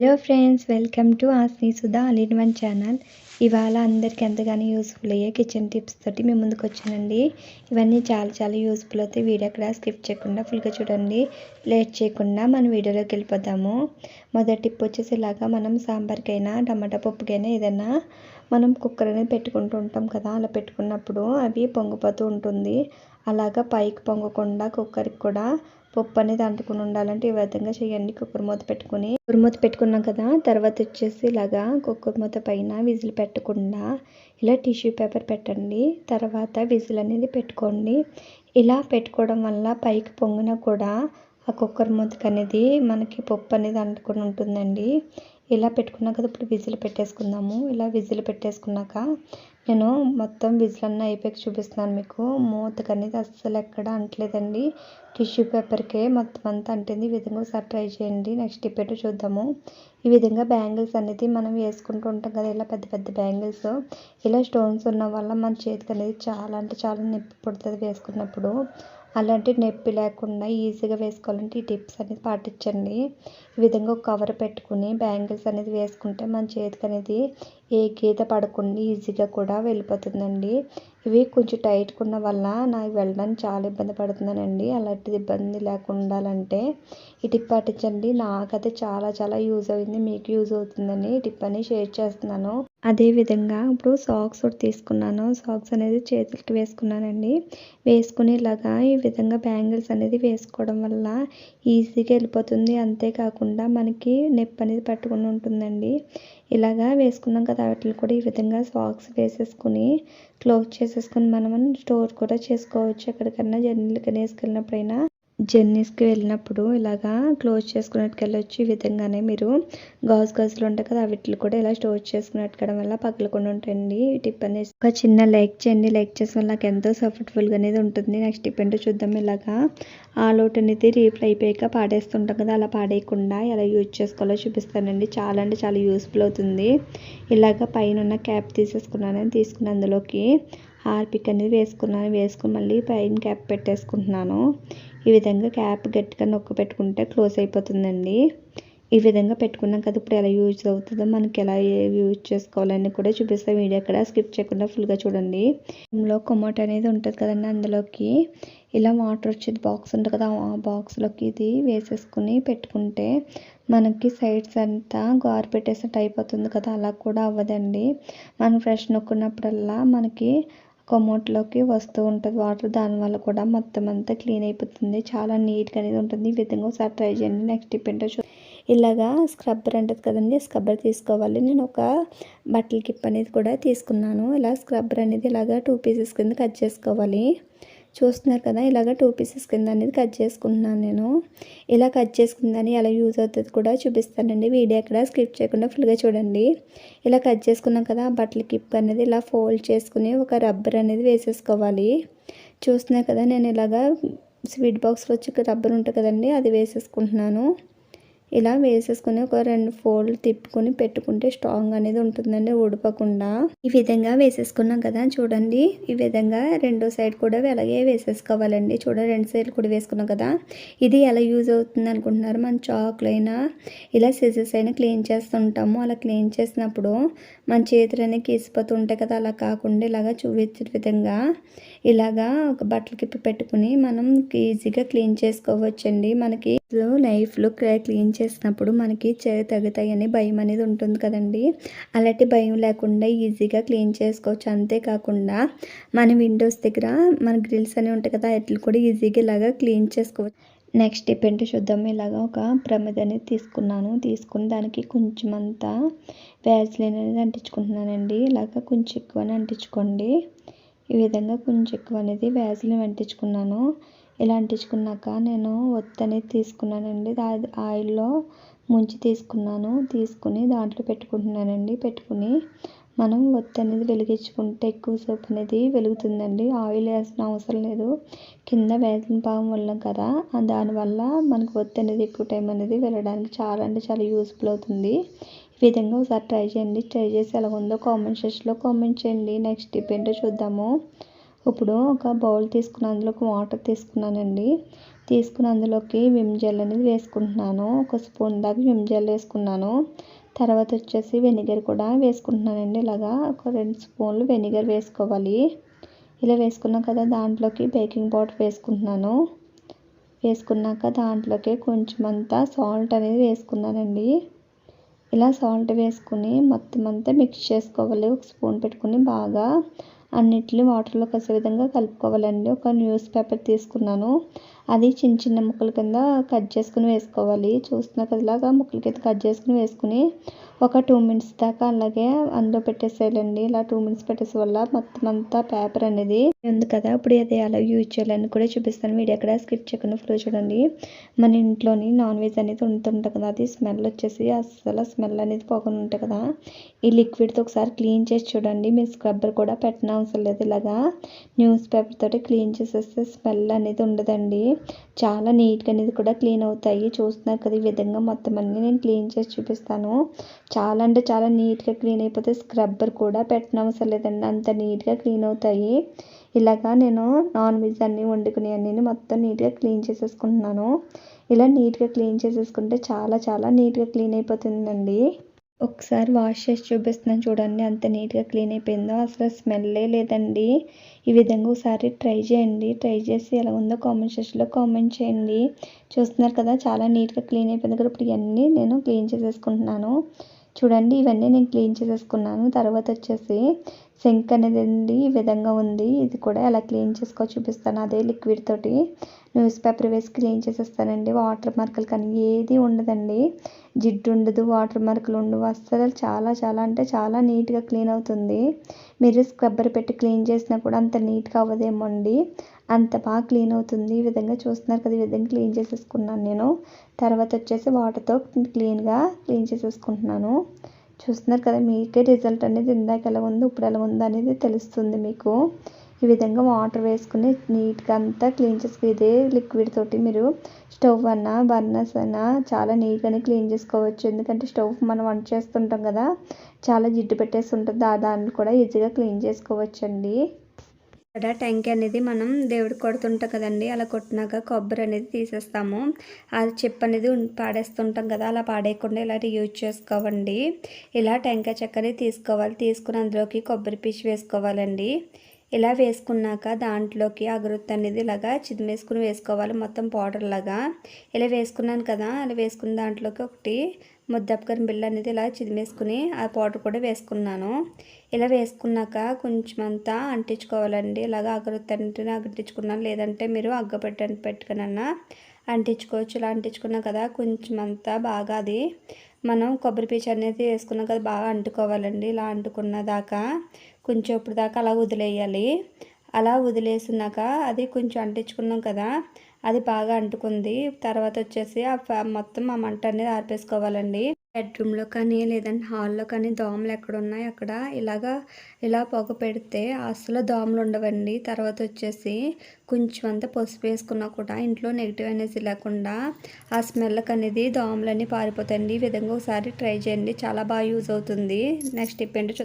Hello friends welcome to Asni Sudha all in one channel ఇవాళ అందరికీ ఎంతగానో useful అయ్యే కిచెన్ టిప్స్ తోటి మేము ముందుకు వచ్చానండి. ఇవన్నీ చాలా చాలా యూస్ఫుల్ అవుతాయి వీడియో కూడా స్కిప్ చేయకుండా ఫుల్గా చూడండి. లేట్ చేయకుండా మనం వీడియోలోకి వెళ్ళిపోతాము. మొదటి టిప్ వచ్చేసి ఇలాగా మనం సాంబార్కైనా టమాటా పప్పుకైనా ఏదైనా మనం కుక్కర్ అనేది పెట్టుకుంటూ ఉంటాం కదా అలా పెట్టుకున్నప్పుడు అవి పొంగిపోతూ ఉంటుంది. అలాగా పైకి పొంగకుండా కుక్కర్కి కూడా పప్పు అనేది అంటుకుని ఉండాలంటే ఈ విధంగా చేయండి. కుక్కర్ మూత పెట్టుకుని కుక్కర్ మూత పెట్టుకున్నాం కదా తర్వాత వచ్చేసి ఇలాగా కుక్కర్ మూత పైన విజిల్ పెట్టకుండా ఇలా టిష్యూ పేపర్ పెట్టండి. తర్వాత విజిల్ అనేది పెట్టుకోండి. ఇలా పెట్టుకోవడం వల్ల పైకి పొంగినా కూడా ఆ కుక్కర్ మూతకు అనేది మనకి పప్పు అనేది అంటుకుని ఉంటుందండి. ఇలా పెట్టుకున్నాక ఇప్పుడు విజిల్ పెట్టేసుకుందాము. ఇలా విజిల్ పెట్టేసుకున్నాక నేను మొత్తం విజిల్ అన్నీ అయిపోయి చూపిస్తున్నాను మీకు. మూతకు అనేది అస్సలు ఎక్కడ అంటలేదండి. టిష్యూ పేపర్కే మొత్తం అంతా అంటుంది. ఈ విధంగా ఒకసారి ట్రై చేయండి. నెక్స్ట్ టిప్ చూద్దాము. ఈ విధంగా బ్యాంగిల్స్ అనేది మనం వేసుకుంటూ ఉంటాం కదా ఇలా పెద్ద పెద్ద బ్యాంగిల్స్. ఇలా స్టోన్స్ ఉన్న వల్ల మన చేతికి అనేది చాలా అంటే చాలా నొప్పి పుడుతుంది వేసుకున్నప్పుడు. అలాంటి నొప్పి లేకుండా ఈజీగా వేసుకోవాలంటే ఈ టిప్స్ అనేది పాటించండి. ఈ విధంగా ఒక కవర్ పెట్టుకుని బ్యాంగిల్స్ అనేది వేసుకుంటే మన చేతికి అనేది ఏ గీత పడకుండా ఈజీగా కూడా వెళ్ళిపోతుందండి. ఇవి కొంచెం టైట్గా ఉన్న వల్ల నాకు వెళ్ళడానికి చాలా ఇబ్బంది పడుతున్నానండి అలాంటిది ఇబ్బంది లేకుండా ఉండాలంటే ఈ టిప్ పాటించండి. నాకైతే చాలా చాలా యూజ్ అయింది. మీకు యూజ్ అవుతుందని టిప్ అని షేర్ చేస్తున్నాను. అదేవిధంగా ఇప్పుడు సాక్స్ ఒకటి తీసుకున్నాను. సాక్స్ అనేది చేతులకి వేసుకున్నానండి. వేసుకుని ఇలాగా ఈ విధంగా బ్యాంగిల్స్ అనేది వేసుకోవడం వల్ల ఈజీగా వెళ్ళిపోతుంది. అంతేకాకుండా మనకి నొప్పి అనేది పట్టుకుని ఉంటుందండి. ఇలాగా వేసుకున్నాం కదా వాటిని కూడా ఈ విధంగా సాక్స్ వేసేసుకుని క్లోజ్ చేసేసుకుని మనం స్టోర్ కూడా చేసుకోవచ్చు. ఎక్కడికన్నా జర్నీలకి వేసుకెళ్ళినప్పుడైనా జర్నీస్కి వెళ్ళినప్పుడు ఇలాగా క్లోజ్ చేసుకున్నట్టుకెళ్ళొచ్చు ఈ విధంగానే మీరు. గాజు గాజులు ఉంటాయి కదా వీటిని కూడా ఇలా స్టోర్ చేసుకున్నట్టుకోవడం వల్ల పగలకుండా ఉంటాయండి ఈ టిప్ అనేది ఒక చిన్న లైక్ చేయండి. లైక్ చేసిన వల్ల నాకు ఎంతో సపోర్ట్ఫుల్గా అనేది ఉంటుంది. నెక్స్ట్ టిప్ ఏంటో చూద్దాం ఇలాగా. ఆ లోటు అనేది రీప్లై అయిపోయాక పాడేస్తుంటాం కదా అలా పాడేయకుండా ఎలా యూజ్ చేసుకోవాలో చూపిస్తానండి. చాలా అంటే చాలా యూస్ఫుల్ అవుతుంది. ఇలాగ పైన ఉన్న క్యాప్ తీసేసుకున్నాను తీసుకుని అందులోకి హార్పిక్ అనేది వేసుకున్నాను. వేసుకుని మళ్ళీ పైన క్యాప్ పెట్టేసుకుంటున్నాను. ఈ విధంగా క్యాప్ గట్టిగా నొక్క పెట్టుకుంటే క్లోజ్ అయిపోతుందండి. ఈ విధంగా పెట్టుకున్నాం కదా ఇప్పుడు ఎలా యూజ్ అవుతుందో మనకి ఎలా యూజ్ చేసుకోవాలని కూడా చూపిస్తాం. వీడియో అక్కడ స్కిప్ చేయకుండా ఫుల్గా చూడండి. ఇందులో కొమోట్ అనేది ఉంటుంది కదండి అందులోకి. ఇలా వాటర్ వచ్చేది బాక్స్ ఉంటుంది కదా ఆ బాక్స్లోకి ఇది వేసేసుకుని పెట్టుకుంటే మనకి సైడ్స్ అంతా గారు పెట్టేసినట్టు అయిపోతుంది కదా అలా కూడా అవ్వదండి. మనం ఫ్రెష్ నొక్కున్నప్పుడల్లా మనకి కొమోట్లోకి వస్తూ ఉంటుంది వాటర్. దానివల్ల కూడా మొత్తం అంతా క్లీన్ అయిపోతుంది. చాలా నీట్గా అనేది ఉంటుంది. ఈ విధంగా ఒకసారి ట్రై చేయండి. నెక్స్ట్ టిప్ ఏంటో చూ ఇలాగా స్క్రబ్బర్ ఉంటుంది కదండి స్క్రబ్బర్ తీసుకోవాలి. నేను ఒక బట్టల కిప్ అనేది కూడా తీసుకున్నాను. ఇలా స్క్రబ్బర్ అనేది ఇలాగా టూ పీసెస్ కింద కట్ చేసుకోవాలి. చూస్తున్నారు కదా ఇలాగ టూ పీసెస్ కింద అనేది కట్ చేసుకుంటున్నాను నేను. ఇలా కట్ చేసుకుందని ఎలా యూజ్ అవుతుంది కూడా చూపిస్తానండి. వీడియో అక్కడ స్కిప్ చేయకుండా ఫుల్గా చూడండి. ఇలా కట్ చేసుకున్నాం కదా బట్టల కిప్ అనేది ఇలా ఫోల్డ్ చేసుకుని ఒక రబ్బర్ అనేది వేసేసుకోవాలి. చూస్తున్నారు కదా నేను ఇలాగా స్వీట్ బాక్స్లో వచ్చి రబ్బర్ ఉంటుంది కదండి అది వేసేసుకుంటున్నాను. ఇలా వేసేసుకుని ఒక రెండు ఫోల్డ్ తిప్పుకొని పెట్టుకుంటే స్ట్రాంగ్ అనేది ఉంటుందండి ఊడిపోకుండా. ఈ విధంగా వేసేసుకున్నాం కదా చూడండి. ఈ విధంగా రెండో సైడ్ కూడా అలాగే వేసేసుకోవాలండి. చూడండి రెండు సైడ్ కూడా వేసుకున్నాం కదా. ఇది ఎలా యూజ్ అవుతుంది అనుకుంటున్నారు? మన చాక్లు అయినా ఇలా సిజెస్ అయినా క్లీన్ చేస్తుంటాము. అలా క్లీన్ చేసినప్పుడు మన చేతులు అనేవి కీసిపోతూ కదా. అలా కాకుండా ఇలాగా చూపించే విధంగా ఇలాగా ఒక బట్టలు కిప్పి పెట్టుకుని మనం ఈజీగా క్లీన్ చేసుకోవచ్చండి. మనకి లైఫ్లో క్లీన్ చేసినప్పుడు మనకి తగ్గుతాయని భయం అనేది ఉంటుంది కదండి. అలాంటి భయం లేకుండా ఈజీగా క్లీన్ చేసుకోవచ్చు. అంతేకాకుండా మన విండోస్ దగ్గర మన గ్రిల్స్ అనేవి ఉంటాయి కదా వాటిని కూడా ఈజీగా ఇలాగా క్లీన్ చేసుకోవచ్చు. నెక్స్ట్ టిప్ ఏంటో చూద్దాం ఇలాగా ఒక ప్రమిద అనేది తీసుకున్నాను. తీసుకుని దానికి కొంచెం అంతా వ్యాజ్లైన్ అనేది అంటించుకుంటున్నానండి. ఇలాగా కొంచెం ఎక్కువనే అంటించుకోండి. ఈ విధంగా కొంచెం ఎక్కువ అనేది వ్యాజ్లైన్ అంటించుకున్నాను. ఇలా అంటించుకున్నాక నేను ఒత్తని అనేది తీసుకున్నానండి ఆయిల్లో ముంచి తీసుకున్నాను. తీసుకుని దాంట్లో పెట్టుకుంటున్నానండి. పెట్టుకుని మనం ఒత్తి అనేది వెలిగించుకుంటే ఎక్కువసేపు అనేది వెలుగుతుందండి. ఆయిల్ వేసిన అవసరం లేదు. కింద వేసిన పాము వల్ల కదా. దానివల్ల మనకు ఒత్తి అనేది ఎక్కువ టైం అనేది వెళ్ళడానికి చాలా అంటే చాలా యూస్ఫుల్ అవుతుంది. ఈ విధంగా ఒకసారి ట్రై చేయండి. ట్రై చేసి ఎలా ఉందో కామెంట్ సెక్షన్లో కామెంట్ చేయండి. నెక్స్ట్ టిప్ ఏంటో చూద్దాము. ఇప్పుడు ఒక బౌల్ తీసుకుని అందులోకి వాటర్ తీసుకున్నానండి. తీసుకుని అందులోకి విమ్ జెల్ అనేది వేసుకుంటున్నాను. ఒక స్పూన్ దాకా విమ్ జెల్ వేసుకున్నాను. తర్వాత వచ్చేసి వెనిగర్ కూడా వేసుకుంటున్నానండి. ఇలాగా ఒక రెండు స్పూన్లు వెనిగర్ వేసుకోవాలి. ఇలా వేసుకున్నాం కదా దాంట్లోకి బేకింగ్ పౌడర్ వేసుకుంటున్నాను. వేసుకున్నాక దాంట్లోకి కొంచెం అంతా సాల్ట్ అనేది వేసుకున్నానండి. ఇలా సాల్ట్ వేసుకుని మొత్తం అంతా మిక్స్ చేసుకోవాలి. ఒక స్పూన్ పెట్టుకుని బాగా అన్నిటిని వాటర్లో కలిసే విధంగా కలుపుకోవాలండి. ఒక న్యూస్ పేపర్ తీసుకున్నాను. అది చిన్న చిన్న ముక్కల కింద కట్ చేసుకుని వేసుకోవాలి. చూస్తున్నా కదలాగా ముక్కల కింద కట్ చేసుకుని వేసుకుని ఒక టూ మినిట్స్ దాకా అలాగే అందులో పెట్టేసేయాలండి. ఇలా టూ మినిట్స్ పెట్టేసే వల్ల మొత్తం అంతా పేపర్ అనేది ఉంది కదా. ఇప్పుడు అది అలా యూజ్ చేయాలని కూడా చూపిస్తాను. వీడియో ఎక్కడ స్కిప్ చేయకుండా ఫ్లో చూడండి. మన ఇంట్లోని నాన్ వెజ్ అనేది ఉంటుంటుంది కదా. అది స్మెల్ వచ్చేసి అస్సలు స్మెల్ అనేది పోకుండా ఉంటుంది కదా. ఈ లిక్విడ్తో ఒకసారి క్లీన్ చేసి చూడండి. మీరు స్క్రబ్బర్ కూడా పెట్టిన అవసరం లేదు ఇలాగా. న్యూస్ పేపర్ తోటి క్లీన్ చేసేస్తే స్మెల్ అనేది ఉండదండి. చాలా నీట్గా అనేది కూడా క్లీన్ అవుతాయి. చూస్తున్నారు కదా ఈ విధంగా మొత్తం అన్నీ నేను క్లీన్ చేసి చూపిస్తాను. చాలా అంటే చాలా నీట్గా క్లీన్ అయిపోతే స్క్రబ్బర్ కూడా పెట్టనవసరం లేదండి. అంత నీట్గా క్లీన్ అవుతాయి. ఇలాగా నేను నాన్ వెజ్ అన్నీ వండుకునేవన్నీ మొత్తం నీట్గా క్లీన్ చేసేసుకుంటున్నాను. ఇలా నీట్గా క్లీన్ చేసేసుకుంటే చాలా చాలా నీట్గా క్లీన్ అయిపోతుందండి. ఒకసారి వాష్ చేసి చూపిస్తున్నాను చూడండి అంత నీట్గా క్లీన్ అయిపోయిందో? అసలు స్మెల్లే లేదండి. ఈ విధంగా ఒకసారి ట్రై చేయండి. ట్రై చేసి ఎలా ఉందో కామెంట్ సెక్షన్లో కామెంట్ చేయండి. చూస్తున్నారు కదా చాలా నీట్గా క్లీన్ అయిపోయింది కదా. ఇప్పుడు ఇవన్నీ నేను క్లీన్ చేసేసుకుంటున్నాను. చూడండి ఇవన్నీ నేను క్లీన్ చేసేసుకున్నాను. తర్వాత వచ్చేసి సింక్ అనేది అండి ఈ విధంగా ఉంది. ఇది కూడా ఎలా క్లీన్ చేసుకో చూపిస్తాను. అదే లిక్విడ్ తోటి న్యూస్ పేపర్ వేసి క్లీన్ చేసేస్తానండి. వాటర్ మార్కులు కానీ ఏది ఉండదండి. జిడ్డు ఉండదు వాటర్ మార్కులు ఉండవు. అస్సలు చాలా చాలా అంటే చాలా నీట్గా క్లీన్ అవుతుంది. మీరు స్క్రబ్బర్ పెట్టి క్లీన్ చేసినా కూడా అంత నీట్గా అవ్వదేమో అండి. అంత బాగా క్లీన్ అవుతుంది. ఈ విధంగా చూస్తున్నారు కదా ఈ విధంగా క్లీన్ చేసేసుకున్నాను నేను. తర్వాత వచ్చేసి వాటర్తో క్లీన్గా క్లీన్ చేసేసుకుంటున్నాను. చూస్తున్నారు కదా మీకే రిజల్ట్ అనేది ఇందాక ఎలా ఉందో ఇప్పుడు ఎలా ఉందో అనేది తెలుస్తుంది మీకు. ఈ విధంగా వాటర్ వేసుకుని నీట్గా అంతా క్లీన్ చేసుకుని ఇదే లిక్విడ్ తోటి మీరు స్టవ్ అన్నా బర్నర్స్ అన్నా చాలా నీట్గానే క్లీన్ చేసుకోవచ్చు. ఎందుకంటే స్టవ్ మనం వంట చేస్తుంటాం కదా చాలా జిడ్డు పెట్టేసి ఉంటుంది. ఆ దాన్ని కూడా ఈజీగా క్లీన్ చేసుకోవచ్చండి. ఇక్కడ టెంకి అనేది మనం దేవుడికి కొడుతుంటాం కదండి. అలా కొట్టినాక కొబ్బరి అనేది తీసేస్తాము. అది చెప్పు అనేది పాడేస్తుంటాం కదా అలా పాడేయకుండా ఇలా యూజ్ చేసుకోవండి. ఇలా టెంకాయ చక్కని తీసుకోవాలి. తీసుకుని అందులోకి కొబ్బరి పీచు వేసుకోవాలండి. ఇలా వేసుకున్నాక దాంట్లోకి అగరొత్తి అనేది ఇలాగా చిదిమేసుకుని వేసుకోవాలి. మొత్తం పౌడర్ లాగా. ఇలా వేసుకున్నాను కదా అలా వేసుకున్న దాంట్లోకి ఒకటి ముద్దప్పకరం బిళ్ళ అనేది ఇలా చిదిమేసుకుని ఆ పౌడర్ కూడా వేసుకున్నాను. ఇలా వేసుకున్నాక కొంచెం అంతా అంటించుకోవాలండి. ఇలాగ అగరొత్తి అంటే లేదంటే మీరు అగ్గపెట్ట పెట్టుకునన్నా అంటించుకోవచ్చు. ఇలా అంటించుకున్నా కదా కొంచెం అంతా బాగా అది మనం కొబ్బరి పీచు అనేది వేసుకున్నాం కదా బాగా అంటుకోవాలండి. ఇలా అంటుకున్న దాకా కొంచెం ఇప్పుడు దాకా అలా వదిలేయాలి. అలా వదిలేసినాక అది కొంచెం అంటించుకున్నాం కదా అది బాగా అంటుకుంది. తర్వాత వచ్చేసి ఆ మొత్తం ఆ మంట అనేది ఆర్పేసుకోవాలండి. బెడ్రూమ్లో కానీ లేదంటే హాల్లో కానీ దోమలు ఎక్కడ ఉన్నాయి అక్కడ. ఇలాగా ఇలా పొగ పెడితే అసలు దోమలు ఉండవండి. తర్వాత వచ్చేసి కొంచెం అంతా పసుపు వేసుకున్నా కూడా ఇంట్లో నెగిటివ్ అనేసి లేకుండా ఆ స్మెల్కి అనేది దోమలన్నీ పారిపోతాయండి. ఈ విధంగా ఒకసారి ట్రై చేయండి. చాలా బాగా యూజ్ అవుతుంది. నెక్స్ట్ టిప్ ఏంటో